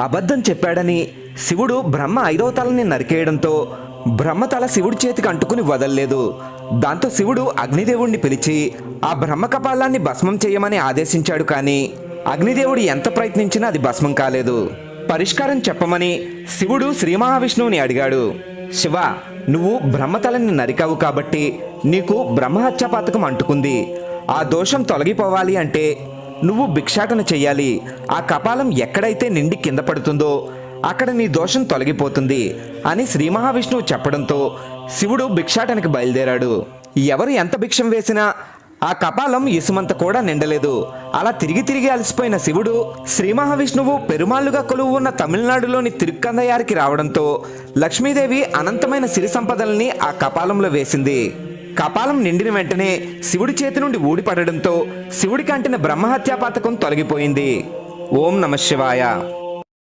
అబద్ధం చెప్పాడని శివుడు బ్రహ్మ ఐదవ తలని నరికేయడంతో బ్రహ్మ తల శివుడి చేతికి అంటుకుని వదల్లేదు. దాంతో శివుడు అగ్నిదేవుణ్ణి పిలిచి ఆ బ్రహ్మ కపాలాన్ని భస్మం చేయమని ఆదేశించాడు కానీ అగ్నిదేవుడు ఎంత ప్రయత్నించినా అది భస్మం కాలేదు. పరిష్కారం చెప్పమని శివుడు శ్రీ మహావిష్ణువుని అడిగాడు. శివ నువ్వు బ్రహ్మతలని నరికావు కాబట్టి నీకు బ్రహ్మ పాతకం అంటుకుంది. ఆ దోషం తొలగిపోవాలి అంటే నువ్వు భిక్షాటన చెయ్యాలి. ఆ కపాలం ఎక్కడైతే నిండి కింద పడుతుందో అక్కడ నీ దోషం తొలగిపోతుంది అని శ్రీ మహావిష్ణువు చెప్పడంతో శివుడు భిక్షాటనకి బయలుదేరాడు. ఎవరు ఎంత భిక్షం వేసినా ఆ కపాలం ఇసుమంత కూడా నిండలేదు. అలా తిరిగి తిరిగి అలసిపోయిన శివుడు శ్రీ మహావిష్ణువు పెరుమాళ్ళుగా కొలువు ఉన్న తమిళనాడులోని తిరుక్కందయారికి రావడంతో లక్ష్మీదేవి అనంతమైన సిరి సంపదల్ని ఆ కపాలంలో వేసింది. కపాలం నిండిన వెంటనే శివుడి చేతి నుండి ఊడిపడడంతో శివుడికి అంటిన బ్రహ్మహత్యా పాతకం తొలగిపోయింది. ఓం నమ శివాయ.